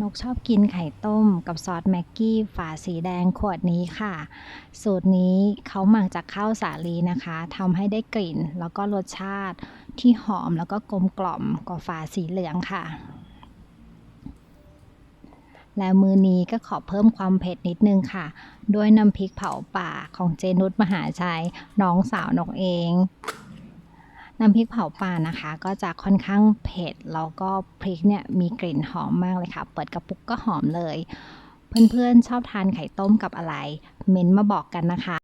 นกชอบกินไข่ต้มกับซอสแม็กกี้ฝาสีแดงขวดนี้ค่ะ สูตรนี้เขาหมักจากข้าวสาลีนะคะทำให้ได้กลิ่นแล้วก็รสชาติที่หอมแล้วก็กลมกล่อมกว่าฝาสีเหลืองค่ะ และมือนี้ก็ขอเพิ่มความเผ็ดนิดนึงค่ะ ด้วยน้ำพริกเผาป่าของเจนุชมหาชัยน้องสาวนกเอง น้ำพริกเผาปลานะคะ ก็จะค่อนข้างเผ็ด แล้วก็พริกเนี่ยมีกลิ่นหอมมากเลยค่ะ เปิดกระปุกก็หอมเลย เพื่อนๆชอบทานไข่ต้มกับอะไร เม้นต์มาบอกกันนะคะ